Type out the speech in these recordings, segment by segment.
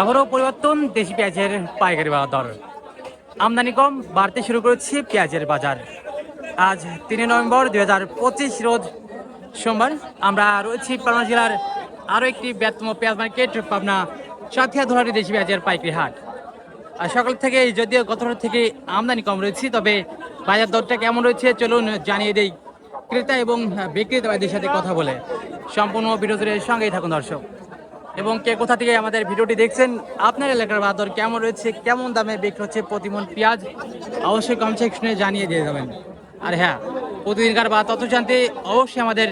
আবারও পরিবর্তন দেশি পেঁয়াজের পাইকারি বাজার দর। আমদানি কম, বাড়তে শুরু করেছে পেঁয়াজের বাজার। আজ তিনে নভেম্বর দুই হাজার পঁচিশ রোজ সোমবার আমরা রয়েছি পাবনা জেলার আরও একটি ব্যস্তম পেঁয়াজ মার্কেট, পাবনা সাথিয়া ধরাটি দেশি পেঁয়াজের পাইকারি হাট। আর সকাল থেকে, যদিও গত থেকে আমদানি কম রয়েছে, তবে বাজার দরটা কেমন রয়েছে চলুন জানিয়ে দেই। ক্রেতা এবং বিক্রেতাদের সাথে কথা বলে। সম্পূর্ণ বিরোধীর সঙ্গেই থাকুন দর্শক। এবং কে কোথা থেকে আমাদের ভিডিওটি দেখছেন আপনার এলাকার বাজার কেমন রয়েছে কেমন দামে বিক্রি হচ্ছে প্রতিমন পেঁয়াজ অবশ্যই কম সেকশনে জানিয়ে দিয়ে যাবেন। আর হ্যাঁ প্রতিদিনকার বা তথ্য জানতে অবশ্যই আমাদের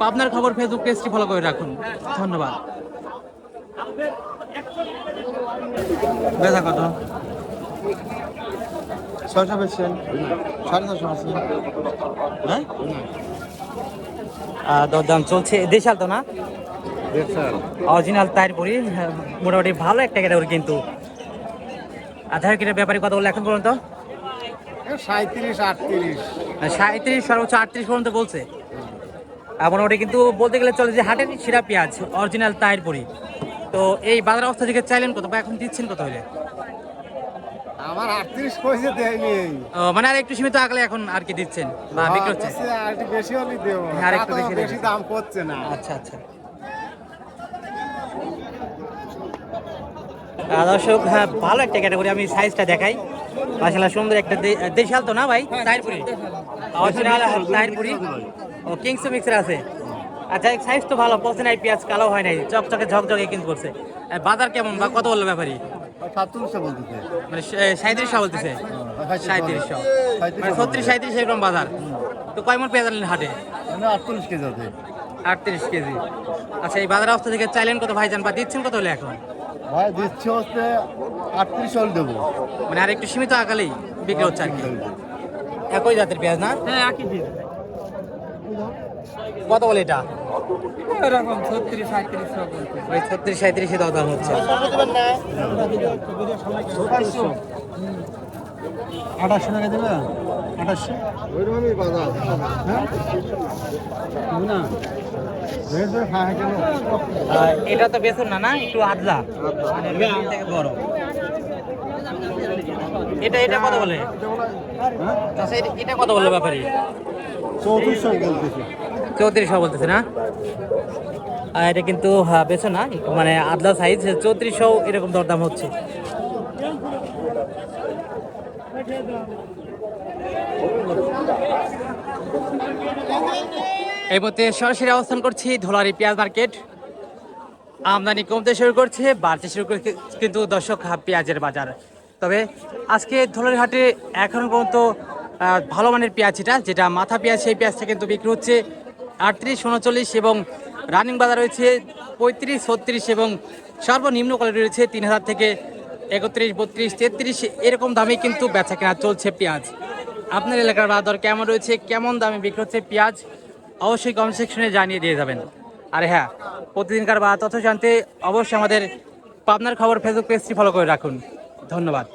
পাবনার খবর ফেসবুক পেজটি ফলো করে রাখুন। ধন্যবাদ। বেচা কত? ছয়শো বেচছেন সাড়ে ছশো আছে হ্যাঁ? দরদাম চলছে। দেশাল তো না? অরিজিনাল তাইরপুরি হ্যাঁ, মোটামুটি ভালো একটা ক্যাটাগরি কিন্তু। আধার কিটের ব্যাপারে কথা বললে এখন পর্যন্ত? সাঁত্রিশ আটত্রিশ। সাঁত্রিশ সর্বোচ্চ আটত্রিশ পর্যন্ত বলছে। মোটামুটি কিন্তু বলতে গেলে চলে যে হাটের সিরা পেঁয়াজ অরিজিনাল তাইরপুরি তো এই বাজার অবস্থা থেকে চাইলেন কত বা এখন দিচ্ছেন কত হলে? আমার আটত্রিশ কইছে দেয়নি। ও, মানে আর একটু সীমিত আগলে এখন আর কি দিচ্ছেন বা বিক্রি হচ্ছে? আর একটু বেশি হলে দেবো। হ্যাঁ, আর একটু তা তো বেশি দেবে। বেশি দাম করছে না। আচ্ছা আচ্ছা। দর্শক হ্যাঁ ভালো একটা ক্যাটাগরি আমি সাইজটা দেখাই। মাসাল্লাহ সুন্দর একটা দেশাল তো না ভাই? তাইরপুরি অরিজিনাল তাইরপুরি ও কিংস মিক্সার আছে। আচ্ছা সাইজ তো ভালো পচে নাই পেঁয়াজ কালো হয় নাই চকচকে ঝকঝকে কিন্তু করছে। বাজার কেমন বা কত বলল ব্যাপারী? সাতত্রিশশো বলতেছে। মানে সাঁত্রিশশো বলতেছে? সাঁত্রিশশো মানে ছত্রিশ সাঁত্রিশ এরকম বাজার। তো কয় মন পেঁয়াজ আনলেন হাটে? আটত্রিশ কেজি আছে। আটত্রিশ কেজি। আচ্ছা এই বাজার অবস্থা থেকে চাইলেন কত ভাইজান বা দিচ্ছেন কত হলে এখন? ভাই দিচ্ছে হচ্ছে আটত্রিশ হল দেবো। মানে আর একটু সীমিত আকালেই বিক্রি হচ্ছে আর কি। একই জাতের পেঁয়াজ না? হ্যাঁ একই দিন কত বলে এটা? এরকম ছত্রিশ সাঁত্রিশ ওই ছত্রিশ সাঁত্রিশে দাম দাম হচ্ছে। আঠাশশো টাকা দেবে? আঠাশশো? ওইরকমই বাজার। হ্যাঁ? না। এটা তো বেসন না না? একটু আদলা। মানে থেকে বড়। এটা এটা কত বলে? আচ্ছা এটা- কত বলে ব্যাপারে? চৌত্রিশশো বলতেছে। চৌত্রিশশো বলতেছে না? এটা কিন্তু হ্যাঁ, বেসন না? মানে আদলা সাইজ চৌত্রিশশো এরকম দরদাম হচ্ছে। মধ্যে সরাসরি অবস্থান করছি ধোলারি পেঁয়াজ মার্কেট। আমদানি কমতে শুরু করছে বাড়তে শুরু করছে কিন্তু দর্শক হা, পেঁয়াজের বাজার। তবে আজকে ধোলারি হাটে এখন পর্যন্ত ভালো মানের পেঁয়াজ এটা যেটা মাথা পেঁয়াজ সেই পেঁয়াজটা কিন্তু বিক্রি হচ্ছে আটত্রিশ উনচল্লিশ এবং রানিং বাজার রয়েছে পঁয়ত্রিশ ছত্রিশ এবং সর্বনিম্ন কোয়ালিটি রয়েছে তিন হাজার থেকে একত্রিশ বত্রিশ তেত্রিশ এরকম দামে কিন্তু বেচা কেনা চলছে পেঁয়াজ। আপনার এলাকার বাজার কেমন রয়েছে? কেমন দামে বিক্রি হচ্ছে পেঁয়াজ? অবশ্যই কমেন্ট সেকশনে জানিয়ে দিয়ে যাবেন। আর হ্যাঁ প্রতিদিনকার বা তথ্য জানতে অবশ্যই আমাদের পাবনার খবর ফেসবুক পেজটি ফলো করে রাখুন। ধন্যবাদ।